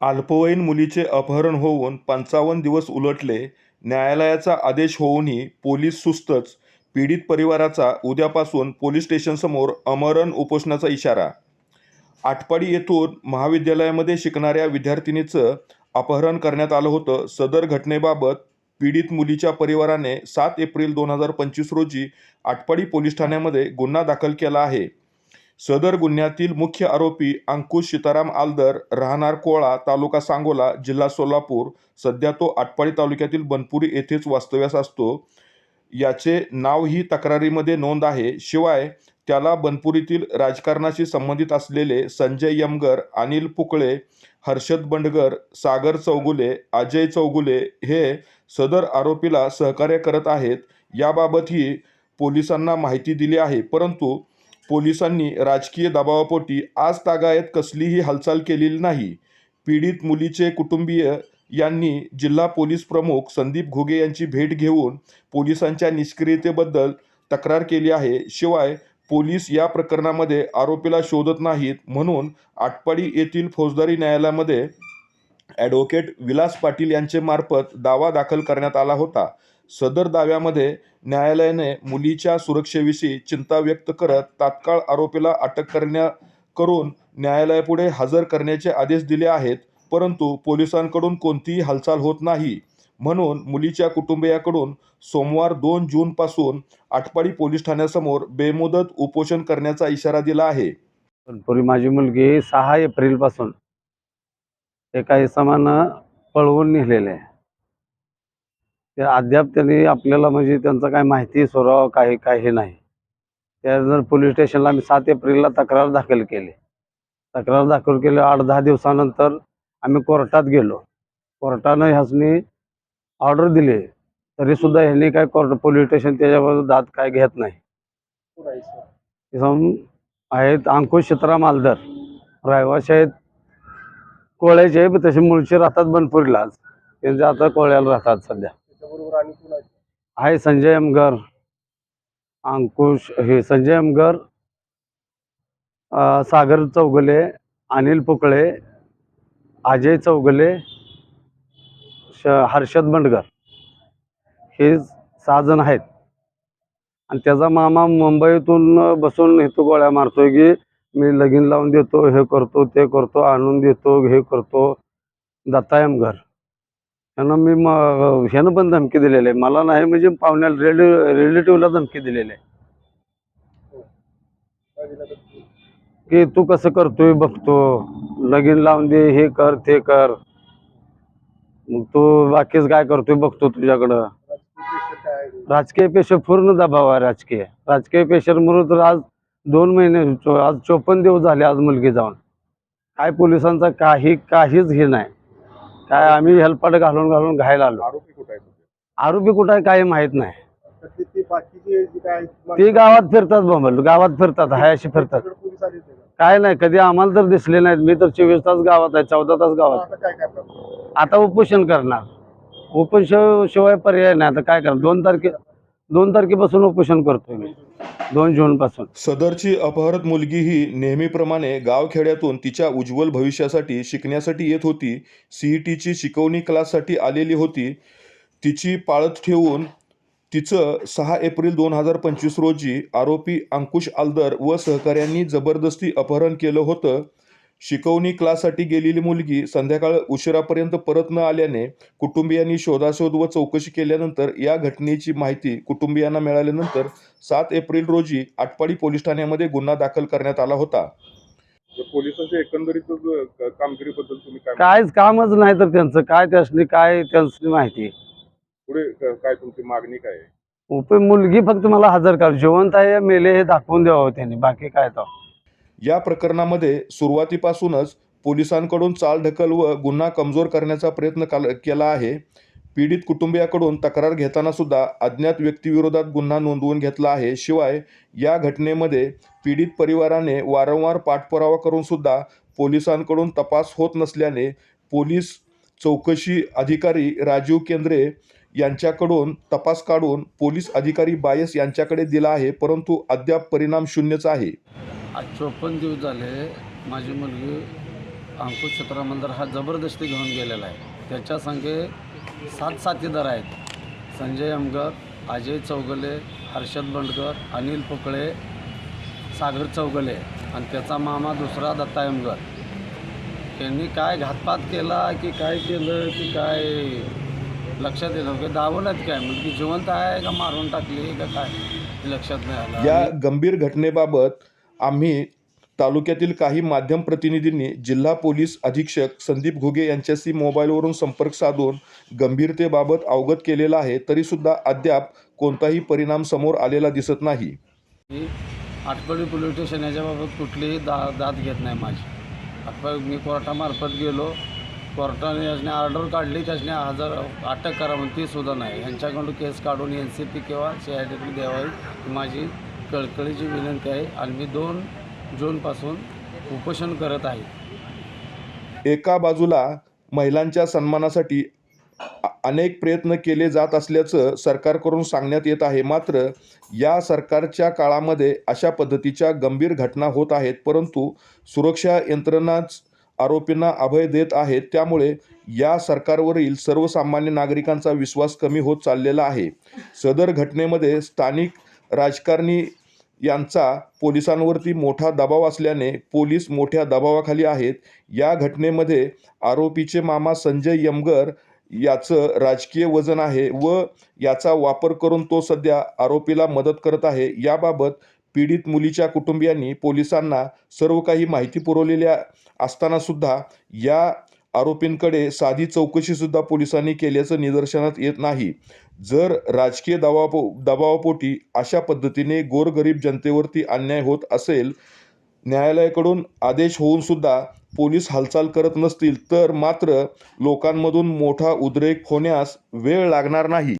अल्पवयीन मुलीचे अपहरण होऊन पंचावन्न दिवस उलटले न्यायालयाचा आदेश होऊनही पोलीस सुस्तच पीडित परिवाराचा उद्यापासून पोलीस स्टेशनसमोर अमरण उपोषणाचा इशारा. आटपाडी येथून महाविद्यालयामध्ये शिकणाऱ्या विद्यार्थिनीचं अपहरण करण्यात आलं होतं. सदर घटनेबाबत पीडित मुलीच्या परिवाराने सात एप्रिल दोन हजार पंचवीस रोजी आटपाडी पोलीस ठाण्यामध्ये गुन्हा दाखल केला आहे. सदर गुन्ह्यातील मुख्य आरोपी अंकुश सीताराम आलदर राहणार कोळा तालुका सांगोला जिल्हा सोलापूर सध्या तो आटपाडी तालुक्यातील बनपुरी येथेच वास्तव्यास असतो. याचे नाव ही तक्रारीमध्ये नोंद आहे. शिवाय त्याला बनपुरीतील राजकारणाशी संबंधित असलेले संजय यमगर अनिल पुकळे हर्षद बंडगर सागर चौगुले अजय चौगुले हे सदर आरोपीला सहकार्य करत आहेत. याबाबतही पोलिसांना माहिती दिली आहे. परंतु पोलिसांनी राजकीय दबावापोटी आज तागायत कसलीही हालचाल केलेली नाही. पीडित मुलीचे कुटुंबीय यांनी जिल्हा पोलीस प्रमुख संदीप घुगे यांची भेट घेऊन पोलिसांच्या निष्क्रियतेबद्दल तक्रार केली आहे. शिवाय पोलीस या प्रकरणामध्ये आरोपीला शोधत नाहीत म्हणून आटपाडी येथील फौजदारी न्यायालयामध्ये ॲडव्होकेट विलास पाटील यांचे मार्फत दावा दाखल करण्यात आला होता. सदर दाव्यामध्ये न्यायालयाने मुलीच्या सुरक्षेविषयी चिंता व्यक्त करत तात्काळ आरोपीला अटक करण्या करून न्यायालयापुढे हजर करण्याचे आदेश दिले आहेत परंतु पोलिसांकडून कोणतीही हालचाल होत नाही. म्हणून मुलीच्या कुटुंबियाकडून सोमवार दोन जूनपासून आटपाडी पोलीस ठाण्यासमोर बेमुदत उपोषण करण्याचा इशारा दिला आहे. पूर्वी माझी मुलगी सहा एप्रिलपासून एका इसमानं पळवून लिहिलेले आहे. ते अद्याप त्यांनी आपल्याला म्हणजे त्यांचं काय माहिती स्वराव काही काही नाही. त्यानंतर पोलीस स्टेशनला आम्ही सात एप्रिलला तक्रार दाखल केली. तक्रार दाखल केली आठ दहा दिवसानंतर आम्ही कोर्टात गेलो. कोर्टानं ह्यासनी ऑर्डर दिली. तरीसुद्धा ह्यांनी काय कोर्ट पोलीस स्टेशन त्याच्यावर दात काय घेत नाही. आहेत अंकुश सीताराम मालदर. रहिवाशी आहेत. कोळ्याचे तसे मुळचे राहतात बनपुरीलाच त्यांच्या त्यांचे आता कोळ्याला राहतात सध्या. आहे संजय अमगर अंकुश हे संजय अमगर सागर चौगले अनिल पुकळे अजय चौगले श हर्षद बंडगर. हे सहा जण आहेत. आणि त्याचा मामा मुंबईतून बसून इथं गोळ्या मारतोय की मी लगीन लावून देतो हे करतो ते करतो आणून देतो हे करतो दत्ता घर त्यांना मी मग ह्यानं पण धमकी दिलेली आहे. मला नाही म्हणजे पाहुण्याला रिले रिलेटिव्हला धमकी दिलेली आहे. की तू कसं करतोय बघतो. लगीन लावून दे हे कर ते कर. मग तू बाकीच काय करतोय बघतो तुझ्याकडं. राजकीय पेशर पूर्ण दबाव आहे राजकीय. राजकीय पेशामुळे तर आज दोन महिने आज चोपन्न दिवस झाले आज मुलगी जाऊन. काय पोलिसांचा काही काहीच हे नाही. काय आम्ही हेल्पाट घालून घालून घायला आलो. आरोपी कुठे आहे आरोपी कुठं आहे काही माहीत नाही. तर ते- ते बाकीचे जे काय आहेत, ते गावात फिरतात बोंबल गावात फिरतात हाय अशी फिरतात. सगळे पोलीस आले होते का? काय नाही कधी आम्हाला तर दिसले नाहीत. मी तर चोवीस तास गावात आहे चौदा तास गावात. आता काय? आता उपोषण करणार. उपोषण शिवाय पर्याय नाही. आता काय करणार? दोन तारखे दोन तारखेपासून उपोषण करतोय मी. दोन जून पासून. सदरची अपहरत मुलगी ही नेहमीप्रमाणे गावखेड्यातून तिच्या उज्ज्वल भविष्यासाठी शिकण्यासाठी येत होती. सीईटीची शिकवणी क्लाससाठी आलेली होती. तिची पाळत ठेवून तिचं सहा एप्रिल दोन हजार पंचवीस रोजी आरोपी अंकुश आलदर व सहकाऱ्यांनी जबरदस्ती अपहरण केलं होतं. शिकवणी क्लाससाठी गेलेली मुलगी संध्याकाळ उशिरापर्यंत परत न आल्याने कुटुंबियांनी शोधाशोध व चौकशी केल्यानंतर या घटनेची माहिती कुटुंबियांना मिळाल्यानंतर सात एप्रिल रोजी आटपाडी पोलीस ठाण्यामध्ये गुन्हा दाखल करण्यात आला होता. तर पोलिसांच्या एकंदरीत कामगिरीबद्दल तुम्ही काय कायच कामच नाही तर त्यांचं. काय त्यासनी काय त्यांची माहिती? पुढे काय तुमची मागणी काय आहे? उप मुलगी फक्त मला हजर कर. जिवंत आहे या मेले हे दाखवून द्यावं त्यांनी. बाकी काय तर या प्रकरणामध्ये सुरुवातीपासूनच पोलिसांकडून चालढकल व गुन्हा कमजोर करण्याचा प्रयत्न काल केला आहे. पीडित कुटुंबियाकडून तक्रार घेताना सुद्धा अज्ञात व्यक्तीविरोधात गुन्हा नोंदवून घेतला आहे. शिवाय या घटनेमध्ये पीडित परिवाराने वारंवार पाठपुरावा करून सुद्धा पोलिसांकडून तपास होत नसल्याने पोलीस चौकशी अधिकारी राजीव केंद्रे यांच्याकडून तपास काढून पोलीस अधिकारी बायस यांच्याकडे दिला आहे. परंतु अद्याप परिणाम शून्यच आहे. आज चोपन्न दिवस झाले. माझी मुलगी अंकुश चित्रामंदर हा जबरदस्ती घेऊन गेलेला आहे. त्याच्या संगे सात साथीदार आहेत. संजय अमगर अजय चौगले हर्षद बंडकर अनिल पोकळे सागर चौगले आणि त्याचा मामा दुसरा दत्ता अमगर त्यांनी काय घातपात केला की काय केलं की काय लक्षात येतं की दावलं काय? म्हणजे जिवंत आहे का मारून टाकली का काय? लक्षात नाही आलं. या गंभीर घटनेबाबत आम्ही तालुक्यातील काही माध्यम प्रतिनिधींनी जिल्हा पोलीस अधीक्षक संदीप घुगे यांच्याशी मोबाईलवरून संपर्क साधून गंभीरतेबाबत अवगत केलेला आहे तरीसुद्धा अद्याप कोणताही परिणाम समोर आलेला दिसत नाही. की आटपाडी पोलीस स्टेशन याच्याबाबत कुठलीही दा दाद घेत नाही माझी. आटपाडी मी कोर्टामार्फत गेलो. कोर्टाने याच्याने ऑर्डर काढली त्याचने हजर अटक करा म्हणून ती सुद्धा नाही. यांच्याकडून केस काढून एन सी पी किंवा सी आय टीकडे द्यावी माझी कळकळीची विनंती आहे. आणि मी दोन जूनपासून उपोषण करत आहे. एका बाजूला महिलांच्या सन्मानासाठी अनेक प्रयत्न केले जात असल्याचं सरकारकडून सांगण्यात येत आहे. मात्र या सरकारच्या काळामध्ये अशा पद्धतीच्या गंभीर घटना होत आहेत. परंतु सुरक्षा यंत्रणाच आरोपींना अभय देत आहेत. त्यामुळे या सरकारवरील सर्वसामान्य नागरिकांचा विश्वास कमी होत चाललेला आहे. सदर घटनेमध्ये स्थानिक राजकारणी यांचा पोलिसांवरती मोठा दबाव असल्याने पोलीस मोठ्या दबावाखाली आहेत. या घटनेमध्ये आरोपीचे मामा संजय यमगर याचं राजकीय वजन आहे व याचा वापर करून तो सध्या आरोपीला मदत करत आहे. याबाबत पीडित मुलीच्या कुटुंबियांनी पोलिसांना सर्व काही माहिती पुरवलेल्या असतानासुद्धा या आरोपींकडे साधी चौकशीसुद्धा पोलिसांनी केल्याचं निदर्शनात येत नाही. जर राजकीय दबाव दबावापोटी अशा पद्धतीने गोरगरीब जनतेवरती अन्याय होत असेल न्यायालयाकडून आदेश होऊन सुद्धा पोलीस हालचाल करत नसतील तर मात्र लोकांमधून मोठा उद्रेक होण्यास वेळ लागणार नाही.